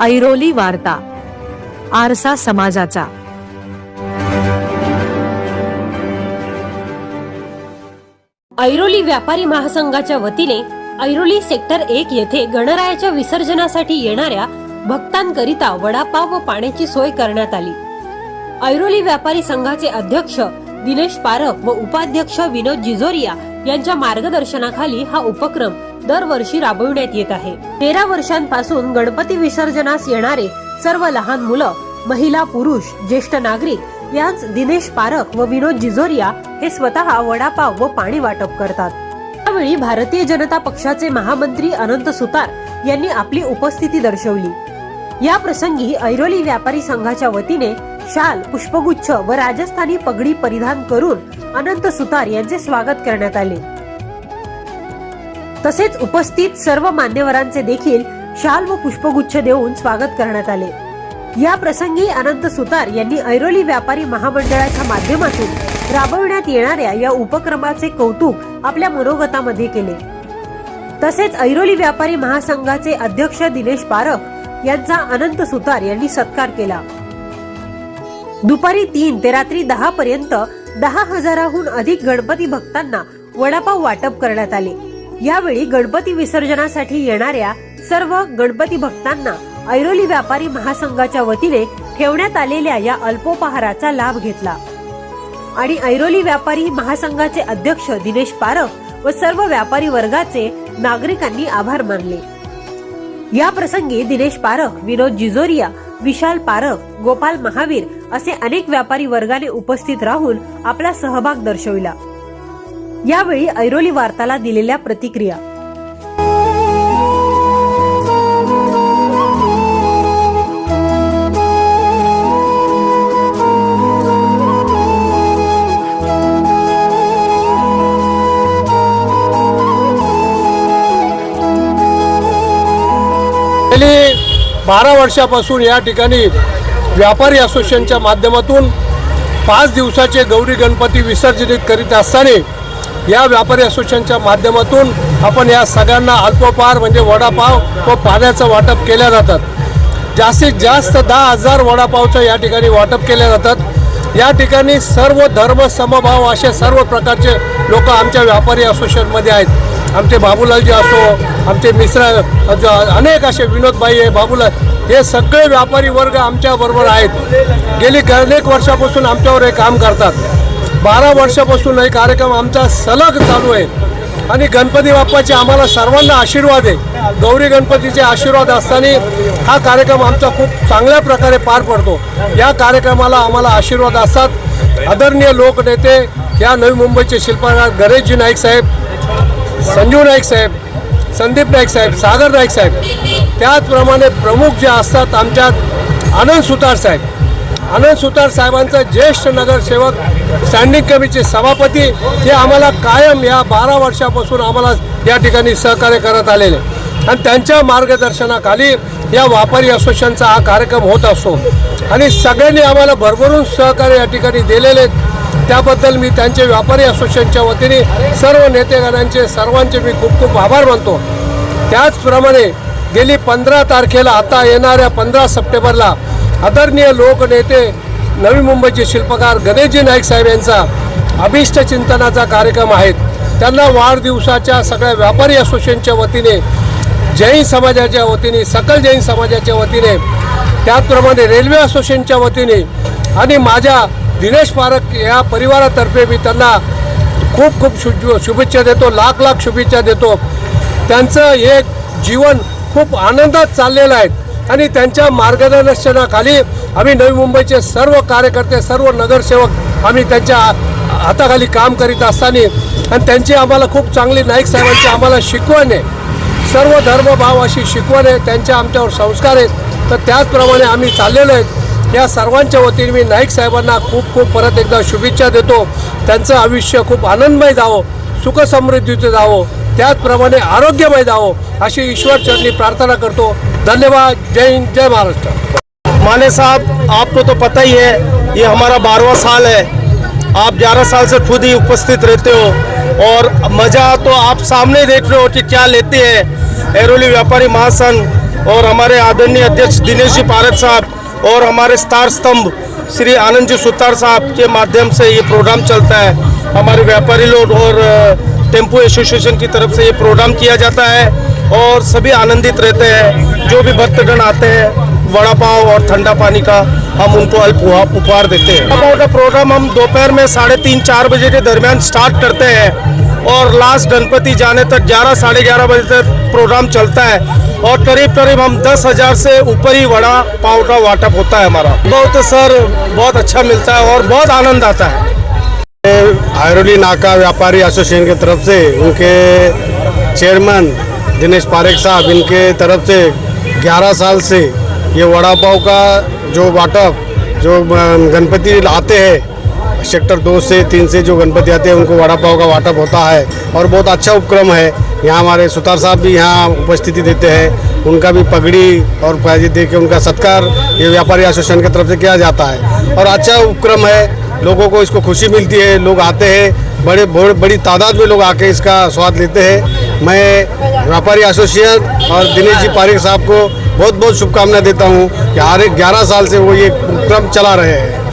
ऐरोली वार्ता आरसा समाजाचा. ऐरोली व्यापारी महासंघाच्या वतीने ऐरोली सेक्टर एक येथे गणरायाच्या विसर्जनासाठी येणाऱ्या भक्तांकरिता वडापाव व पाण्याची सोय करण्यात आली. ऐरोली व्यापारी संघाचे अध्यक्ष दिनेश पारख व उपाध्यक्ष विनोद जिजोरिया यांच्या मार्गदर्शनाखाली हा उपक्रम दरवर्षी राबविण्यात येत आहे. तेरा वर्षांपासून गणपती विसर्जनास येणारे सर्व लहान मुलं महिला पुरुष ज्येष्ठ नागरिक याच दिनेश पारख व विनोद जिजोरिया हे स्वतः वडापाव व पाणी वाटप करतात. त्यावेळी भारतीय जनता पक्षाचे महामंत्री अनंत सुतार यांनी आपली उपस्थिती दर्शवली. या प्रसंगी ऐरोली व्यापारी संघाच्या वतीने शाल पुष्पगुच्छ व राजस्थानी पगडी परिधान करून अनंत सुतार यांचे स्वागत करण्यात आले. तसेच उपस्थित सर्व मान्यवरांचे देखील शाल व पुष्पगुच्छ देऊन स्वागत करण्यात आले. या प्रसंगी अनंत सुतार यांनी ऐरोली व्यापारी महामंडळाच्या माध्यमातून राबविण्यात येणाऱ्या या उपक्रमाचे कौतुक आपल्या मनोगतामध्ये केले. तसेच ऐरोली व्यापारी महासंघाचे अध्यक्ष दिनेश पारख यांचा अनंत सुतार यांनी सत्कार केला. दुपारी तीन ते रात्री दहा पर्यंत दहा हजाराहून अधिक गणपती भक्तांना वडापाव वाटप करण्यात आले. यावेळी गणपती विसर्जनासाठी येणाऱ्या सर्व गणपती भक्तांना ऐरोली व्यापारी महासंघाच्या वतीने ठेवण्यात आलेल्या या अल्पोपहाराचा लाभ घेतला. आणि ऐरोली व्यापारी महासंघाचे अध्यक्ष दिनेश पारख व सर्व व्यापारी वर्गाचे नागरिकांनी आभार मानले. या प्रसंगी दिनेश पारख विनोद जिजोरिया विशाल पारख गोपाल महावीर असे अनेक व्यापारी वर्गाने उपस्थित राहून आपला सहभाग दर्शविला. यावेळी ऐरोली वार्ताला दिलेल्या प्रतिक्रिया. गेली बारा वर्षापासून या ठिकाणी व्यापारी असोसिएशनच्या माध्यमातून पाच दिवसाचे गौरी गणपती विसर्जनित करीत असताना या व्यापारी असोसिएशनच्या माध्यमातून आपण या सगळ्यांना अल्पपार म्हणजे वडापाव व पाण्याचं वाटप केल्या जातात. जास्तीत जास्त दहा हजार वडापावचं या ठिकाणी वाटप केल्या जातात. या ठिकाणी सर्व धर्म समभाव असे सर्व प्रकारचे लोक आमच्या व्यापारी असोसिएशनमध्ये आहेत. आमचे बाबूलालजी असो आमचे मिश्रा जो अनेक असे विनोदबाई आहे बाबूलाल हे सगळे व्यापारी वर्ग आमच्याबरोबर आहेत. गेली अनेक वर्षापासून आमच्यावर हे काम करतात. बारा वर्षापासून हे कार्यक्रम आमचा सलग चालू आहे. आणि गणपती बाप्पाचे आम्हाला सर्वांना आशीर्वाद आहे. गौरी गणपतीचे आशीर्वाद असताना हा कार्यक्रम आमचा खूप चांगल्या प्रकारे पार पडतो. या कार्यक्रमाला आम्हाला आशीर्वाद असतात. आदरणीय लोकनेते या नवी मुंबईचे शिल्पकार गणेशजी नाईक साहेब संजू नाईक साहेब संदीप नाईक साहेब सागर नाईक साहेब त्याचप्रमाणे प्रमुख जे असतात आमच्यात आनंद सुतार साहेब. आनंद सुतार साहेबांचा ज्येष्ठ नगरसेवक स्टँडिंग कमिटीचे सभापती हे आम्हाला कायम या बारा वर्षापासून आम्हाला या ठिकाणी सहकार्य करत आलेले. आणि त्यांच्या मार्गदर्शनाखाली या व्यापारी असोसिएशनचा हा कार्यक्रम होत असतो. आणि सगळ्यांनी आम्हाला भरभरून सहकार्य या ठिकाणी दिलेले आहेत. त्याबद्दल मी त्यांचे व्यापारी असोसिएशनच्या वतीने सर्व नेतेगणांचे सर्वांचे मी खूप खूप आभार मानतो. त्याचप्रमाणे गेली पंधरा तारखेला आता येणाऱ्या पंधरा सप्टेंबरला आदरणीय लोकनेते नवी मुंबईचे शिल्पकार गणेशजी नाईक साहेब यांचा अभिष्ट चिंतनाचा कार्यक्रम आहे. त्यांना वाढदिवसाच्या सगळ्या व्यापारी असोसिएशनच्या वतीने जैन समाजाच्या वतीने सकल जैन समाजाच्या वतीने त्याचप्रमाणे रेल्वे असोसिएशनच्या वतीने आणि माझ्या दिनेश पारक या परिवारातर्फे मी त्यांना खूप खूप शु शुभेच्छा देतो लाख लाख शुभेच्छा देतो. त्यांचं हे जीवन खूप आनंदात चाललेलं आहे. आणि त्यांच्या मार्गदर्शनाखाली आम्ही नवी मुंबईचे सर्व कार्यकर्ते सर्व नगरसेवक आम्ही त्यांच्या हाताखाली काम करीत असताना आणि त्यांची आम्हाला खूप चांगली नाईक साहेबांची आम्हाला शिकवण आहे. सर्व धर्मभाव अशी शिकवण आहे त्यांच्या आमच्यावर संस्कार आहेत. तर त्याचप्रमाणे आम्ही चाललेलो आहेत या सर्वांच्या वतीने मी नाईक साहेबांना खूप खूप परत एकदा शुभेच्छा देतो. त्यांचं आयुष्य खूप आनंदमय जावं सुखसमृद्धीचं जावं. त्याचप्रमाणे आरोग्यमय जावं अशी ईश्वरचरणी प्रार्थना करतो. धन्यवाद. जय हिंद, जय महाराष्ट्र. माने साहब, आपको तो पता ही है, ये हमारा बारहवा साल है। आप ग्यारह साल से खुद ही उपस्थित रहते हो। और मज़ा तो आप सामने देख रहे हो कि क्या लेते हैं एरोली व्यापारी महासंघ और हमारे आदरणीय अध्यक्ष दिनेश जी पारद साहब और हमारे स्टार स्तंभ श्री आनंद जी सुतार साहब के माध्यम से ये प्रोग्राम चलता है। हमारे व्यापारी लोग और टेंपो एसोसिएशन की तरफ़ से ये प्रोग्राम किया जाता है और सभी आनंदित रहते हैं। जो भी भक्तगण आते हैं, वड़ा पाव और ठंडा पानी का, हम उनको अल्प उपहार- देते हैं। वड़ा पाव का प्रोग्राम हम दोपहर में साढ़े तीन, चार बजे के दरमियान स्टार्ट करते हैं और लास्ट गणपति जाने तक ग्यारह, साढ़े ग्यारह बजे तक प्रोग्राम चलता है और करीब करीब हम दस हज़ार से ऊपर ही वड़ा पाव का वाटअप होता है हमारा। बहुत सर, बहुत अच्छा मिलता है और बहुत आनंद आता है। आयरोली नाका व्यापारी एसोसिएशन की तरफ़ से उनके चेयरमैन दिनेश पारेख साहब, इनके तरफ़ से 11 साल से ये वड़ा पाव का जो वाटअप जो गणपति आते हैं, सेक्टर दो से तीन से जो गणपति आते हैं, उनको वड़ा पाव का वाटअप होता है और बहुत अच्छा उपक्रम है। यहाँ हमारे सुतार साहब भी यहाँ उपस्थिति देते हैं। उनका भी पगड़ी और दे के उनका सत्कार ये व्यापारी एसोसिएशन की तरफ़ से किया जाता है। और अच्छा उपक्रम है लोगों को इसको खुशी मिलती है, लोग आते हैं, बड़े बड़े, बड़ी तादाद में लोग आके इसका स्वाद लेते हैं। मैं व्यापारी एसोसिएशन और दिनेश जी पारिक साहब को बहुत बहुत शुभकामना देता हूँ कि हर एक ग्यारह साल से वो ये क्रम चला रहे हैं।